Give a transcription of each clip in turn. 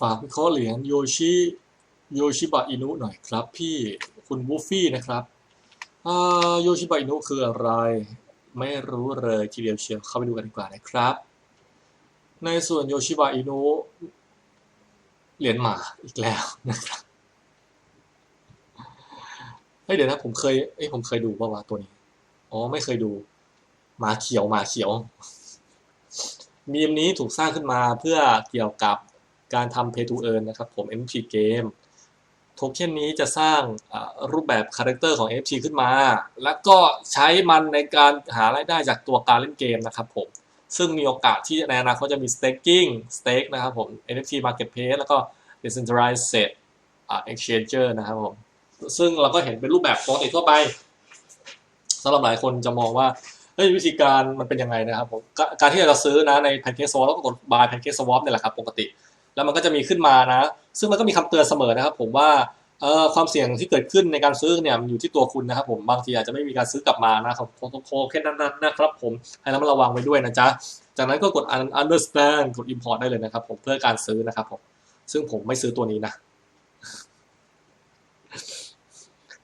ฝากวิเคราะห์เหรียญโยชิโยชิบะอินุหน่อยครับ พี่คุณบูฟฟี่นะครับโยชิบะอินุคืออะไร ไม่รู้เลยทีเดียวเชียวเข้าไปดูกันดีกว่านะครับ ในส่วนโยชิบะอินุเหรียญหมาอีกแล้วนะครับเฮ้ยเดี๋ยวนะผมเคยเอ้ยผมเคยดูป่าวะตัวนี้ อ๋อไม่เคยดูหมาเขียวหมาเขียวมีมนี้ถูกสร้างขึ้นมาเพื่อเกี่ยวกับ การทำ Pay to Earn นะครับผม NFT Game โทเค็นนี้จะสร้างรูปแบบคาแรคเตอร์ของ NFT ขึ้นมา แล้วก็ใช้มันในการหารายได้จากตัวการเล่นเกมนะครับผม ซึ่งมีโอกาสที่ในอนาคตจะมี staking stake นะครับผม NFT marketplace แล้วก็ decentralized exchanger นะครับผม ซึ่งเราก็เห็นเป็นรูปแบบปกติทั่วไปสำหรับหลายคนจะมองว่าเฮ้ยวิธีการมันเป็นยังไงนะครับผม การที่เราจะซื้อนะใน Pancake Swap แล้วก็กด buy Pancake Swap เนี่ยแหละครับปกติ แล้วมันก็จะมีขึ้นมานะ ซึ่งมันก็มีคำเตือนเสมอนะครับ ผมว่าเอ่อความเสี่ยงที่เกิดขึ้นในการซื้อเนี่ยอยู่ที่ตัวคุณนะครับผมบางทีอาจจะไม่มีการซื้อกลับมานะครับโคโคแค่นั้นนะครับผมให้ระมัดระวังไว้ด้วยนะจ๊ะจากนั้นก็กด understand กด import ได้เลยนะครับ ผมเพื่อการซื้อนะครับผมซึ่งผมไม่ซื้อตัวนี้นะ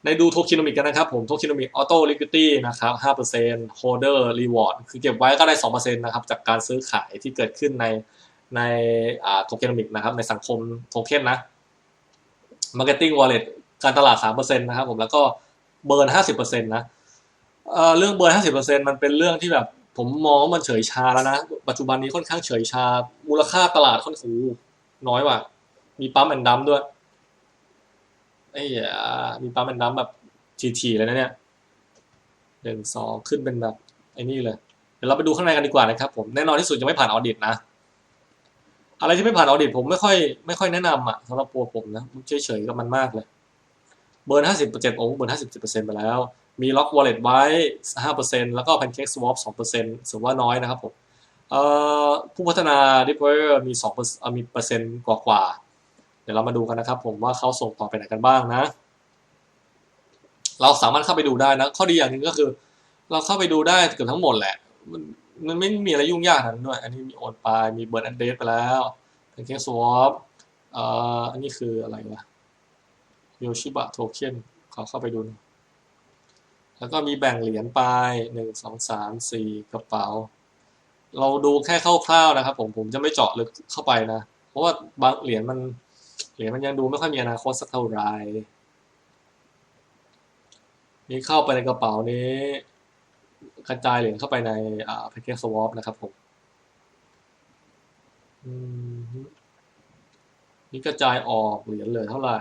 ในดูโทคิโนมิกกันนะครับผมโทคิโนมิกออโต้ลิควิตี้นะครับ5% holder reward คือเก็บไว้ก็ได้2%นะครับจากการซื้อขายที่เกิดขึ้นใน ในโทเคนมิกนะครับในสังคมโทเค็นนะ marketing wallet การตลาด 3%นะครับผมแล้วก็เบิร์น 50%นะเเรื่องเบิร์น 50%มันเป็นเรื่องที่แบบผมมองว่ามันเฉยชาแล้วนะ ปัจจุบันนี้ค่อนข้างเฉยชา มูลค่าตลาดค่อนข้างน้อยว่ะ มีปั๊มแอนดัมด้วยไอ้มีปั๊มแอนดัมแบบทีๆเลยนะเนี่ยหนึ่งสองขึ้นเป็นแบบไอ้นี่เลย เดี๋ยวเราไปดูข้างในกันดีกว่านะครับผม แน่นอนที่สุดยังไม่ผ่านออเดิตนะ อะไรที่ไม่ผ่านออดิตผมไม่ค่อยไม่ค่อยแนะนำอะสำหรับตัวผมนะเฉยๆกับมันมากเลยเบิร์นห้าสิบเปอร์เซ็นต์โอ้เบิร์นห้าสิบเจ็ดเปอร์เซ็นต์ไปแล้ว มีล็อกวอลเล็ตไว้ห้าเปอร์เซ็นต์แล้วก็แพนเค้กสวอปสองเปอร์เซ็นต์ถือว่าน้อยนะครับผมเอ่อผู้พัฒนาดิพอยอร์มีสองเปอร์มีเปอร์เซ็นต์กว่าๆเดี๋ยวเรามาดูกันนะครับผมว่าเขาส่งต่อไปไหนกันบ้างนะ เราสามารถเข้าไปดูได้นะ ข้อดีอย่างหนึ่งก็คือ เราเข้าไปดูได้เกือบทั้งหมดแหละ มันไม่มีอะไรยุ่งยากนั้นด้วย อันนี้มีโอนไปมีเบิร์นอันเดสไปแล้วเป็นแค่สวอปเอ่ออันนี้คืออะไรวะโยชิบะโทเค็นขอเข้าไปดู แล้วก็มีแบ่งเหรียญไปหนึ่งสองสามสี่กระเป๋า เราดูแค่คร่าวๆนะครับผมผมจะไม่เจาะลึกเข้าไปนะ เพราะว่าบางเหรียญมันเหรียญมันยังดูไม่ค่อยมีอนาคตสักเท่าไหร่นี่เข้าไปในกระเป๋านี้ กระจายเหรียญเข้าไปในอ่าแพ็กเกจสวอปนะครับผมนี่กระจายออกเหรียญเหลือเท่าไหร่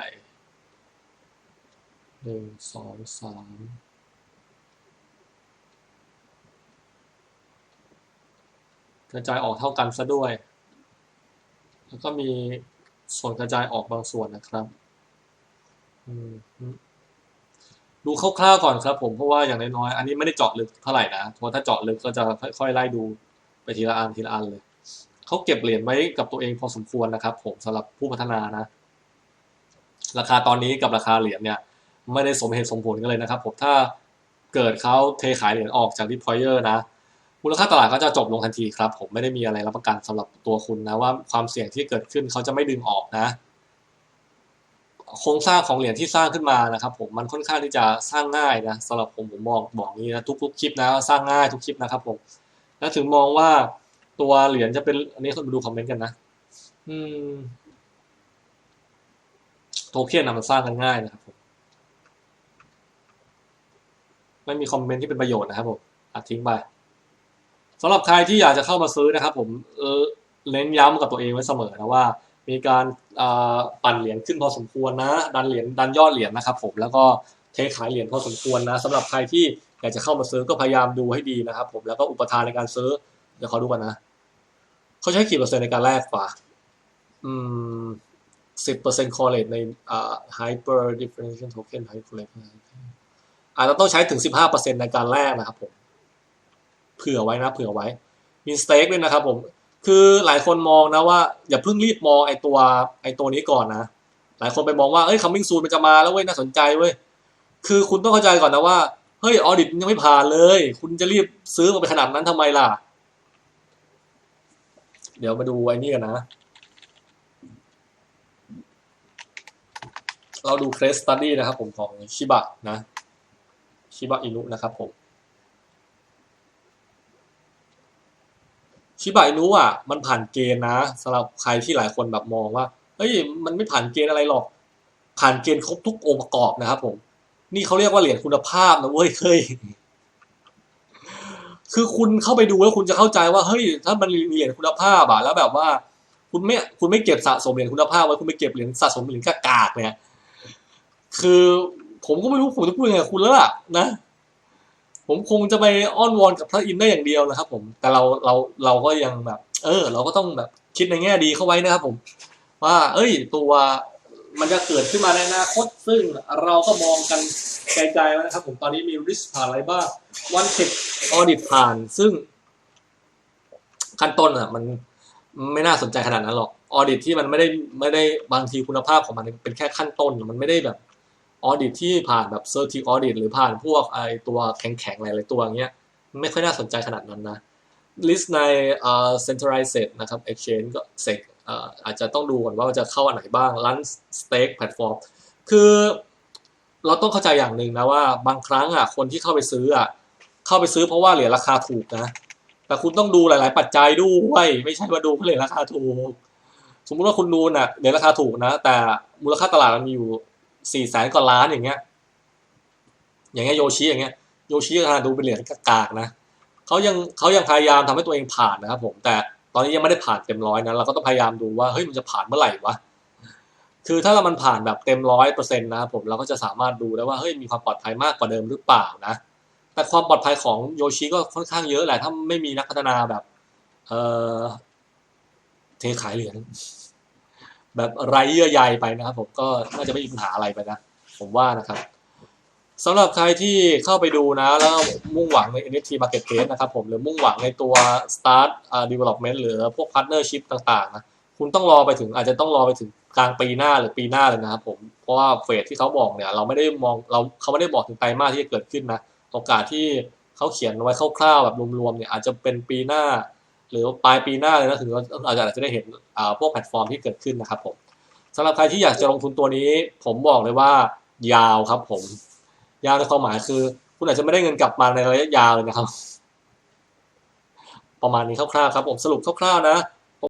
หนึ่งสองสามกระจายออกเท่ากันซะด้วย แล้วก็มีส่วนกระจายออกบางส่วนนะครับ อืม ดูคร่าวๆก่อนครับ ผมเพราะว่าอย่างน้อยๆอันนี้ไม่ได้เจาะลึกเท่าไหร่นะเพราะถ้าเจาะลึกก็จะค่อยๆไล่ดูไปทีละอันทีละอันเลยเขาเก็บเหรียญไว้กับตัวเองพอสมควรนะครับ ผมสำหรับผู้พัฒนานะ ราคาตอนนี้กับราคาเหรียญเนี่ย ไม่ได้สมเหตุสมผลกันเลยนะครับ ผมถ้าเกิดเขาเทขายเหรียญออกจากดิพอยเออร์นะมูลค่าตลาดก็จะจบลงทันทีครับ ผมไม่ได้มีอะไรรับประกันสำหรับตัวคุณนะว่าความเสี่ยงที่เกิดขึ้นเขาจะไม่ดึงออกนะ โครงสร้างของเหรียญที่สร้างขึ้นมานะครับผมมันค่อนข้างที่จะสร้างง่ายนะสำหรับผมผมบอกบอกนี้นะทุกๆคลิปนะสร้างง่ายทุกคลิปนะครับผมแล้วถึงมองว่าตัวเหรียญจะเป็นอันนี้มาดูคอมเมนต์กันนะ อืมโทเค็นนะมันสร้างกันง่ายนะครับผมไม่มีคอมเมนต์ที่เป็นประโยชน์นะครับผมอัดทิ้งไปสำหรับใครที่อยากจะเข้ามาซื้อนะครับ ผมเออเน้นย้ำกับตัวเองไว้เสมอนะว่า มีการปั่นเหรียญขึ้นพอสมควรนะ ดันเหรียญดันยอดเหรียญนะครับผมแล้วก็เทขายเหรียญพอสมควรนะสำหรับใครที่อยากจะเข้ามาซื้อก็พยายามดูให้ดีนะครับ ผมแล้วก็อุปทานในการซื้อเดี๋ยวขอดูกันนะเขาใช้กี่เปอร์เซ็นต์ในการแลกกว่าอืมสิบเปอร์เซ็นต์คอร์เรตในอ่า hyper differential token hyper อาจจะต้องใช้ถึงสิบห้าเปอร์เซ็นต์ในการแลกนะครับผมเผื่อไว้นะเผื่อไว้มีสเต็กด้วยนะครับผม คือหลายคนมองนะว่า อย่าเพิ่งรีบมองไอตัวไอตัวนี้ก่อนนะ หลายคนไปมองว่าเอ้ยคัมมิ่งซูนมันจะมาแล้วเว้ยน่าสนใจเว้ยคือคุณต้องเข้าใจก่อนนะว่าเฮ้ยออดิตยังไม่ผ่านเลย คุณจะรีบซื้อมาไปขนาดนั้นทำไมล่ะ เดี๋ยวมาดูไอ้นี่กันนะ เราดูเคสตัดดี้นะครับผมของชิบะนะชิบะอินุนะครับผม ชิบะอินุอะมันผ่านเกณฑ์นะสำหรับใครที่หลายคนแบบมองว่าเฮ้ยมันไม่ผ่านเกณฑ์อะไรหรอก ผ่านเกณฑ์ครบทุกองค์ประกอบนะครับ ผม นี่เขาเรียกว่าเหรียญคุณภาพนะเว้ยเคยคือคุณเข้าไปดูแล้วคุณจะเข้าใจว่าเฮ้ยถ้ามันมีเหรียญคุณภาพอะแล้วแบบว่า คุณไม่คุณไม่เก็บสะสมเหรียญคุณภาพไว้คุณไม่เก็บเหรียญสะสมเหรียญกากๆเนี่ยคือผมก็ไม่รู้ผมจะพูดยังไงกับคุณแล้วล่ะนะ ผมคงจะไปอ้อนวอนกับพระอินทร์ได้อย่างเดียวนะครับ ผม แต่เราเราเราก็ยังแบบ เออ เราก็ต้องแบบคิดในแง่ดีเข้าไว้นะครับ ผม ว่า เอ้ย ตัวมันจะเกิดขึ้นมาในอนาคต ซึ่งเราก็มองกันไกลๆแล้วนะครับ ผมตอนนี้มีริสผ่านอะไรบ้างวันเทคออดิตผ่าน ซึ่ง ขั้นต้นอะ มันไม่น่าสนใจขนาดนั้นหรอกออดิตที่มันไม่ได้ไม่ได้บางทีคุณภาพของมันเป็นแค่ขั้นต้น มันไม่ได้แบบ ออดิตที่ผ่านแบบเซอร์ติออดิตหรือผ่านพวกไอตัวแข็งๆหลายๆตัวอย่างเงี้ยไม่ค่อยน่าสนใจขนาดนั้นนะลิสต์ในเอ่อ centralized นะครับ exchange ก็เสกอาจจะต้องดูก่อนว่าจะเข้าอันไหนบ้าง lunch stake platform คือเราต้องเข้าใจอย่างหนึ่งนะว่าบางครั้งอะคนที่เข้าไปซื้ออะเข้าไปซื้อเพราะว่าเหรียญราคาถูกนะแต่คุณต้องดูหลาย ๆ ปัจจัยด้วยไม่ใช่ว่าดูเพราะเหรียญราคาถูก สมมุติว่าคุณดูน่ะเหรียญราคาถูกนะ แต่มูลค่าตลาดมันมีอยู่ สี่แสนกว่าล้านอย่างเงี้ย อย่างเงี้ยโยชิอย่างเงี้ยโยชิราคาดูเป็นเหรียญกากนะเขายังเขายังพยายามทำให้ตัวเองผ่านนะครับผมแต่ตอนนี้ยังไม่ได้ผ่านเต็มร้อยนะเราก็ต้องพยายามดูว่าเฮ้ยมันจะผ่านเมื่อไหร่วะคือถ้าเรามันผ่านแบบเต็มร้อยเปอร์เซ็นต์นะครับผมเราก็จะสามารถดูได้ว่าเฮ้ยมีความปลอดภัยมากกว่าเดิมหรือเปล่านะ แต่ความปลอดภัยของโยชิก็ค่อนข้างเยอะแหละถ้าไม่มีนักพัฒนาแบบ เออเทขายเหรียญ แบบไรเยื่อใยไปนะครับ ผมก็น่าจะไม่มีปัญหาอะไรไปนะ ผมว่านะครับสำหรับใครที่เข้าไปดูนะ แล้วมุ่งหวังใน NFT Marketplace นะครับผมหรือมุ่งหวังในตัว Start uh, Development หรือพวก Partnership ต่างๆนะคุณต้องรอไปถึงอาจจะต้องรอไปถึงกลางปีหน้าหรือปีหน้าเลยนะครับผมเพราะว่าเฟสที่เขาบอกเนี่ยเราไม่ได้มองเราเขาไม่ได้บอกถึงไตรมาสที่จะเกิดขึ้นนะโอกาสที่เขาเขียนไว้คร่าวๆแบบรวมๆเนี่ยอาจจะเป็นปีหน้า หรือปลายปีหน้าเลยนะถึงเราอาจจะได้เห็นพวกแพลตฟอร์มที่เกิดขึ้นนะครับผมสำหรับใครที่อยากจะลงทุนตัวนี้ ผมบอกเลยว่ายาวครับผม ยาวในความหมายคือ คุณอาจจะไม่ได้เงินกลับมาในระยะยาวเลยนะครับ ประมาณนี้คร่าวๆครับผมสรุปคร่าวๆนะ